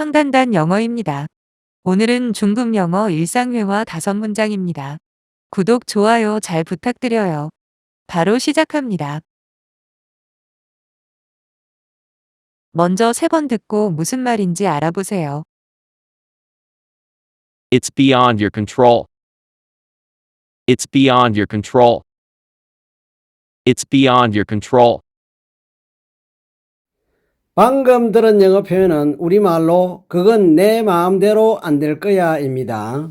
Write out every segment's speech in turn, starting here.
황단단 영어입니다. 오늘은 중급 영어 일상회화 다섯 문장입니다. 구독, 좋아요 잘 부탁드려요. 바로 시작합니다. 먼저 세 번 듣고 무슨 말인지 알아보세요. It's beyond your control. It's beyond your control. It's beyond your control. 방금 들은 영어 표현은 우리말로 그건 내 마음대로 안 될 거야 입니다.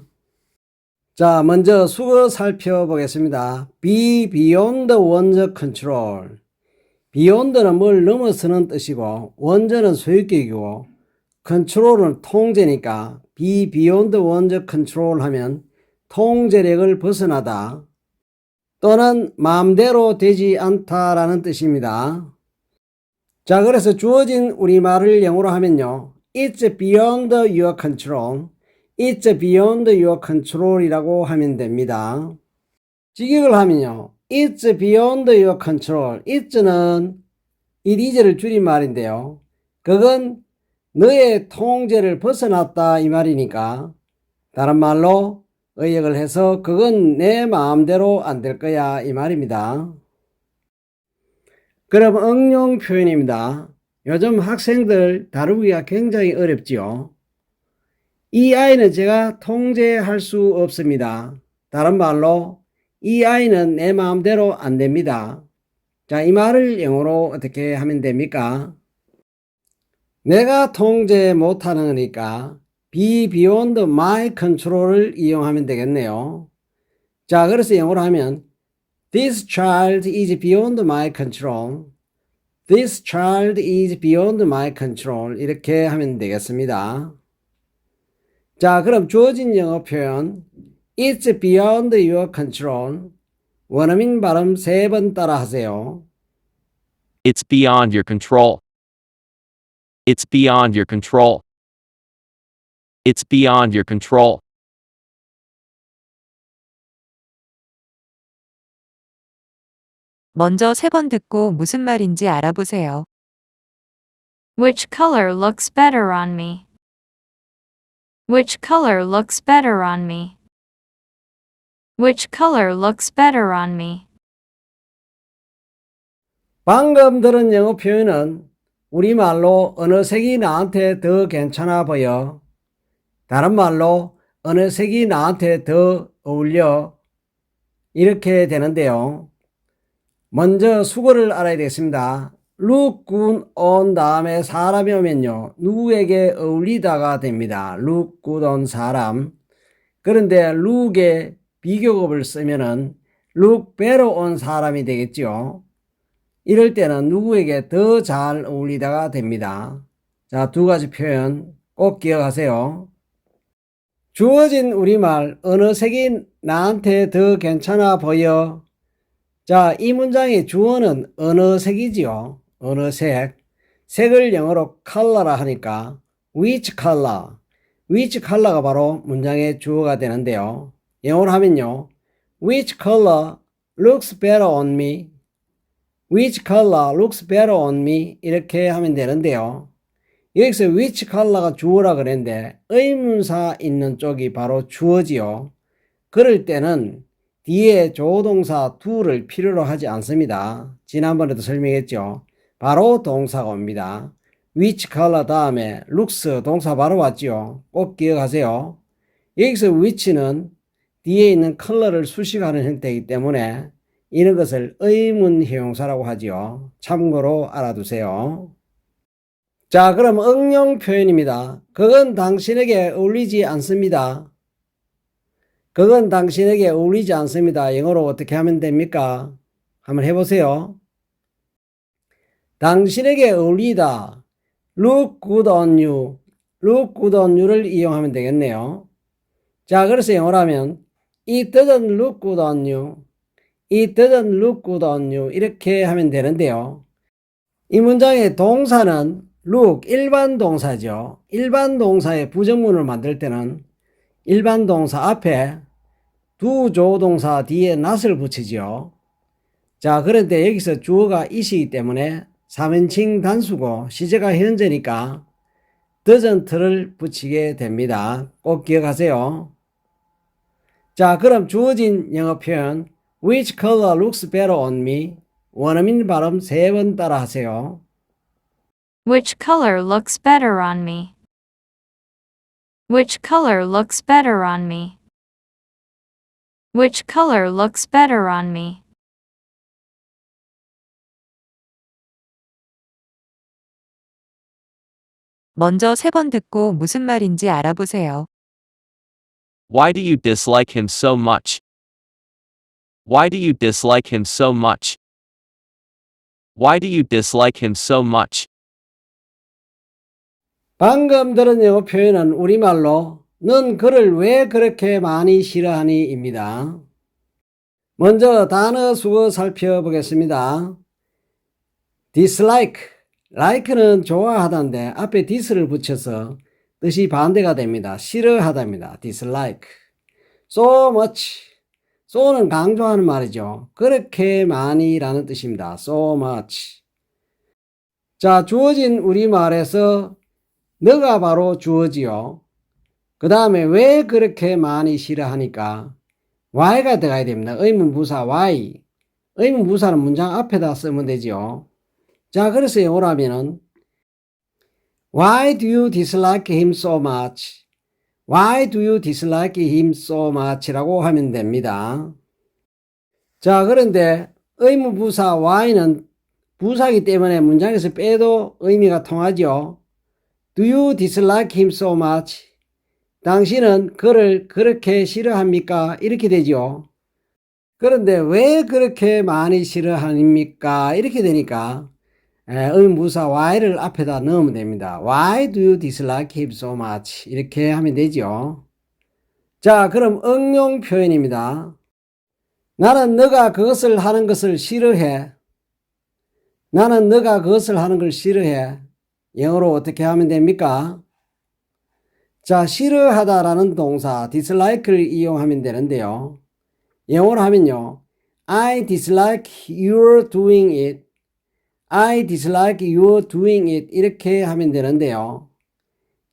자, 먼저 수거 살펴보겠습니다. be beyond one's control. beyond는 뭘 넘어서는 뜻이고 원전은 소유격이고 control은 통제니까 be beyond one's control 하면 통제력을 벗어나다 또는 마음대로 되지 않다라는 뜻입니다. 자, 그래서 주어진 우리말을 영어로 하면요. It's beyond your control. It's beyond your control이라고 하면 됩니다. 직역을 하면요. It's beyond your control. It'는 it is를 줄인 말인데요. 그건 너의 통제를 벗어났다 이 말이니까 다른 말로 의역을 해서 그건 내 마음대로 안 될 거야 이 말입니다. 그럼 응용 표현입니다. 요즘 학생들 다루기가 굉장히 어렵지요. 이 아이는 제가 통제할 수 없습니다. 다른 말로 이 아이는 내 마음대로 안 됩니다. 자, 이 말을 영어로 어떻게 하면 됩니까? 내가 통제 못하는 거니까 be beyond my control을 이용하면 되겠네요. 자, 그래서 영어로 하면 This child is beyond my control. This child is beyond my control. 이렇게 하면 되겠습니다. 자, 그럼 주어진 영어 표현 It's beyond your control. 원어민 발음 세 번 따라 하세요. It's beyond your control. It's beyond your control. It's beyond your control. 먼저 세 번 듣고 무슨 말인지 알아보세요. Which color looks better on me? Which color looks better on me? Which color looks better on me? 방금 들은 영어 표현은 우리말로 어느 색이 나한테 더 괜찮아 보여. 다른 말로 어느 색이 나한테 더 어울려. 이렇게 되는데요. 먼저 수거를 알아야 되겠습니다. look good on 다음에 사람이 오면요. 누구에게 어울리다가 됩니다. look good on 사람. 그런데 look에 비교급을 쓰면은 look better on 사람이 되겠죠. 이럴 때는 누구에게 더 잘 어울리다가 됩니다. 자, 두 가지 표현 꼭 기억하세요. 주어진 우리말 어느 색이 나한테 더 괜찮아 보여? 자, 이 문장의 주어는 어느 색이지요? 어느 색? 색을 영어로 color라 하니까 which color? which color가 바로 문장의 주어가 되는데요. 영어로 하면요. which color looks better on me? which color looks better on me? 이렇게 하면 되는데요. 여기서 which color가 주어라 그랬는데 의문사 있는 쪽이 바로 주어지요. 그럴 때는 뒤에 조동사 do를 필요로 하지 않습니다. 지난번에도 설명했죠. 바로 동사가 옵니다. which color 다음에 looks 동사 바로 왔죠. 꼭 기억하세요. 여기서 which는 뒤에 있는 컬러를 수식하는 형태이기 때문에 이런 것을 의문 형용사라고 하지요. 참고로 알아두세요. 자, 그럼 응용 표현입니다. 그건 당신에게 어울리지 않습니다. 그건 당신에게 어울리지 않습니다. 영어로 어떻게 하면 됩니까? 한번 해보세요. 당신에게 어울리다. look good on you. look good on you를 이용하면 되겠네요. 자, 그래서 영어로 하면 it doesn't look good on you. it doesn't look good on you. 이렇게 하면 되는데요. 이 문장의 동사는 look 일반 동사죠. 일반 동사의 부정문을 만들 때는 일반 동사 앞에 두 조동사 뒤에 not을 붙이죠. 자, 그런데 여기서 주어가 is이기 때문에 3인칭 단수고 시제가 현재니까 doesn't를 붙이게 됩니다. 꼭 기억하세요. 자, 그럼 주어진 영어 표현 Which color looks better on me? 원어민 발음 세 번 따라 하세요. Which color looks better on me? Which color looks better on me? Which color looks better on me? 먼저 세 번 듣고 무슨 말인지 알아보세요. Why do you dislike him so much? Why do you dislike him so much? Why do you dislike him so much? 방금 들은 영어 표현은 우리말로 넌 그를 왜 그렇게 많이 싫어하니? 입니다. 먼저 단어 수거 살펴보겠습니다. dislike, like는 좋아하다인데 앞에 dis를 붙여서 뜻이 반대가 됩니다. 싫어하다입니다. dislike. so much, so는 강조하는 말이죠. 그렇게 많이라는 뜻입니다. so much. 자, 주어진 우리말에서 너가 바로 주어지요. 그 다음에 왜 그렇게 많이 싫어하니까 why가 들어가야 됩니다. 의문부사 why. 의문부사는 문장 앞에다 쓰면 되죠. 자, 그래서 하면은 Why do you dislike him so much? Why do you dislike him so much? 라고 하면 됩니다. 자, 그런데 의문부사 why는 부사기 때문에 문장에서 빼도 의미가 통하죠. Do you dislike him so much? 당신은 그를 그렇게 싫어합니까? 이렇게 되죠. 그런데 왜 그렇게 많이 싫어합니까? 이렇게 되니까 에, 의문부사 why를 앞에다 넣으면 됩니다. Why do you dislike him so much? 이렇게 하면 되죠. 자, 그럼 응용 표현입니다. 나는 너가 그것을 하는 것을 싫어해. 나는 너가 그것을 하는 걸 싫어해. 영어로 어떻게 하면 됩니까? 자, 싫어하다라는 동사 dislike를 이용하면 되는데요. 영어로 하면요. I dislike your doing it. I dislike your doing it. 이렇게 하면 되는데요.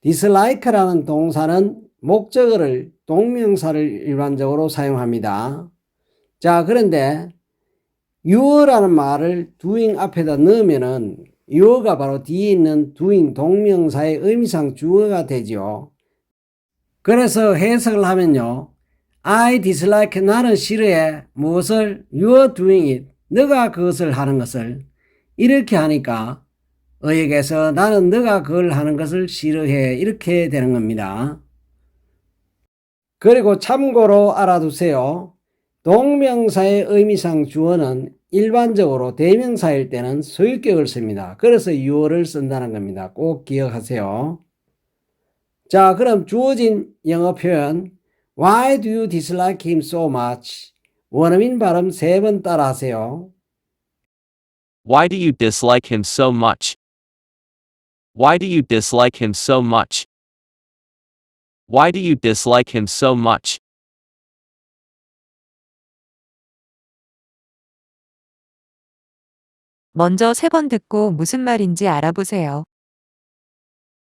dislike라는 동사는 목적어를 동명사를 일반적으로 사용합니다. 자, 그런데 your라는 말을 doing 앞에다 넣으면은 your가 바로 뒤에 있는 doing 동명사의 의미상 주어가 되죠. 그래서 해석을 하면요. I dislike 나는 싫어해 무엇을 you're doing it 너가 그것을 하는 것을 이렇게 하니까 의역에서 나는 너가 그걸 하는 것을 싫어해 이렇게 되는 겁니다. 그리고 참고로 알아두세요. 동명사의 의미상 주어는 일반적으로 대명사일 때는 소유격을 씁니다. 그래서 you를 쓴다는 겁니다. 꼭 기억하세요. 자, 그럼 주어진 영어 표현 Why do you dislike him so much? 원어민 발음 세 번 따라 하세요. Why do you dislike him so much? Why do you dislike him so much? Why do you dislike him so much? 먼저 세 번 듣고 무슨 말인지 알아보세요.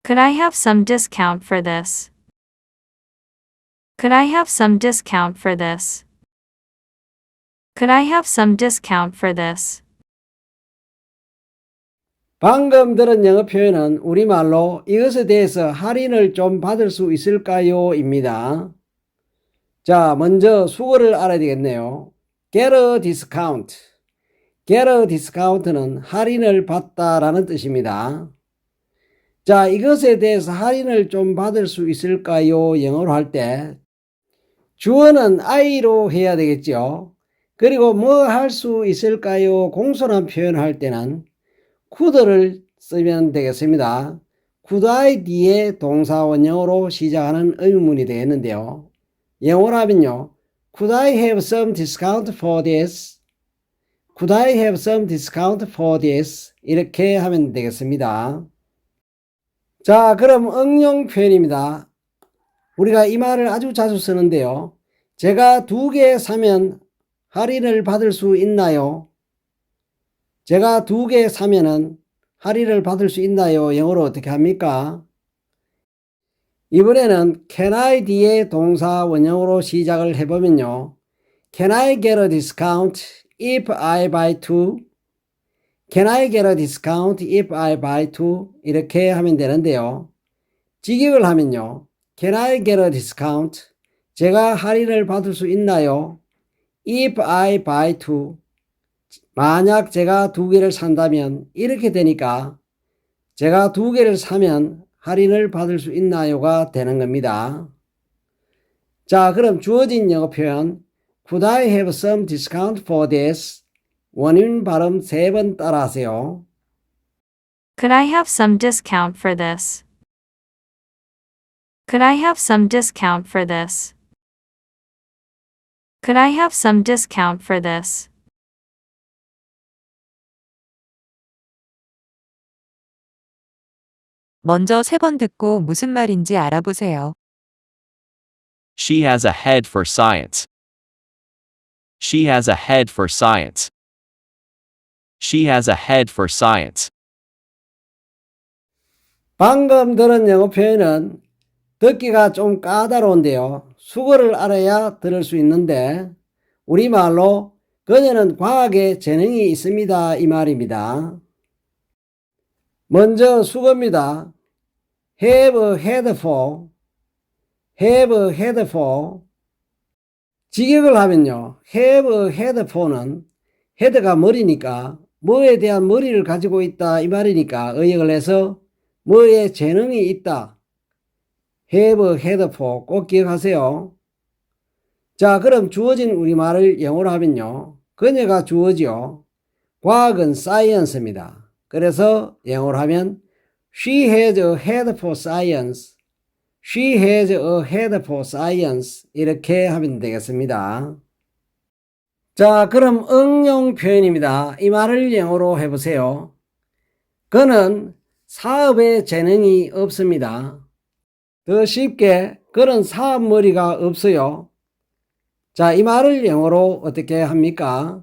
Could I have some discount for this? Could I have some discount for this? Could I have some discount for this? 방금 들은 영어 표현은 우리말로 이것에 대해서 할인을 좀 받을 수 있을까요? 입니다. 자, 먼저 수거를 알아야 되겠네요. get a discount. get a discount는 할인을 받다라는 뜻입니다. 자, 이것에 대해서 할인을 좀 받을 수 있을까요? 영어로 할 때 주어는 I로 해야 되겠죠. 그리고 뭐 할 수 있을까요? 공손한 표현할 때는 could를 쓰면 되겠습니다. could I 뒤에 동사 원형으로 시작하는 의문문이 되겠는데요. 영어로 하면요. Could I have some discount for this? Could I have some discount for this? 이렇게 하면 되겠습니다. 자, 그럼 응용 표현입니다. 우리가 이 말을 아주 자주 쓰는데요. 제가 두 개 사면 할인을 받을 수 있나요? 제가 두 개 사면은 할인을 받을 수 있나요? 영어로 어떻게 합니까? 이번에는 can I 뒤에 동사 원형으로 시작을 해보면요. Can I get a discount if I buy two? Can I get a discount if I buy two? 이렇게 하면 되는데요. 직역을 하면요. Can I get a discount? 제가 할인을 받을 수 있나요? If I buy two. 만약 제가 두 개를 산다면 이렇게 되니까 제가 두 개를 사면 할인을 받을 수 있나요가 되는 겁니다. 자, 그럼 주어진 영어 표현 Could I have some discount for this? 원인 발음 세 번 따라하세요. Could I have some discount for this? Could I have some discount for this? Could I have some discount for this? 먼저 세 번 듣고 무슨 말인지 알아보세요. She has a head for science. She has a head for science. She has a head for science. 방금 들은 영어 표현은 듣기가 좀 까다로운데요. 수거를 알아야 들을 수 있는데 우리말로 그녀는 과학에 재능이 있습니다. 이 말입니다. 먼저 수거입니다. have head for, have head for. 직역을 하면요. have head for는 head가 머리니까 뭐에 대한 머리를 가지고 있다 이 말이니까 의역을 해서 뭐에 재능이 있다. have a head for 꼭 기억하세요. 자, 그럼 주어진 우리말을 영어로 하면요. 그녀가 주어지요. 과학은 science입니다. 그래서 영어로 하면 She has a head for science. She has a head for science. 이렇게 하면 되겠습니다. 자, 그럼 응용 표현입니다. 이 말을 영어로 해보세요. 그는 사업에 재능이 없습니다. 더 쉽게 그런 사업 머리가 없어요. 자, 이 말을 영어로 어떻게 합니까?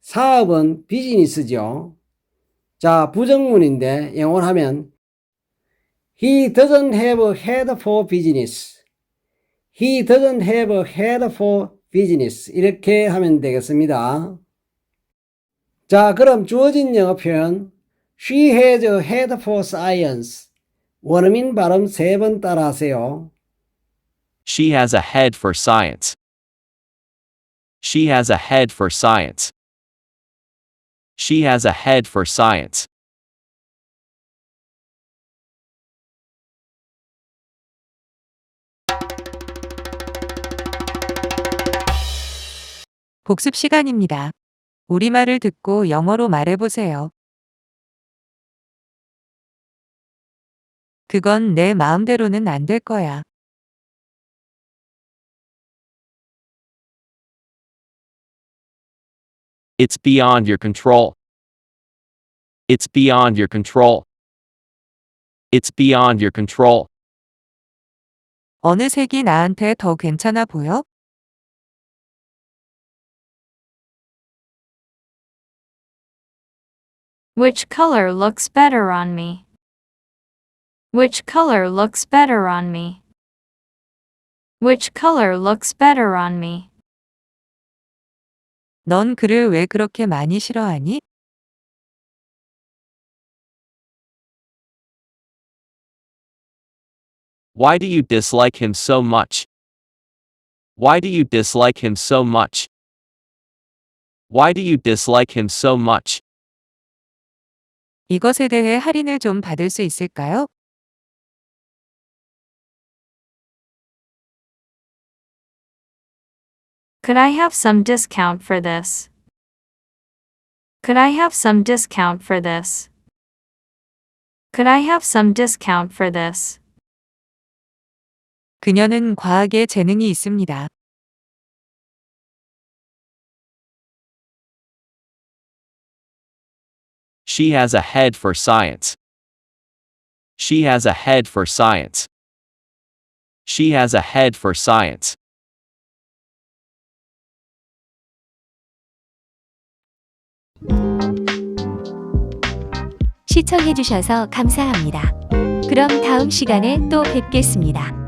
사업은 비즈니스죠. 자, 부정문인데 영어로 하면 He doesn't have a head for business. He doesn't have a head for business. 이렇게 하면 되겠습니다. 자, 그럼 주어진 영어 표현 She has a head for science. 원어민 발음 세 번 따라하세요. She has a head for science. She has a head for science. She has a head for science. 복습 시간입니다. 우리말을 듣고 영어로 말해보세요. 그건 내 마음대로는 안 될 거야. It's beyond your control. It's beyond your control. It's beyond your control. 어느 색이 나한테 더 괜찮아 보여? Which color looks better on me? Which color looks better on me? Which color looks better on me? 넌 그를 왜 그렇게 많이 싫어하니? Why do you dislike him so much? Why do you dislike him so much? Why do you dislike him so much? 이것에 대해 할인을 좀 받을 수 있을까요? Could I have some discount for this? Could I have some discount for this? Could I have some discount for this? 그녀는 과학에 재능이 있습니다. She has a head for science. She has a head for science. She has a head for science. 시청해주셔서 감사합니다. 그럼 다음 시간에 또 뵙겠습니다.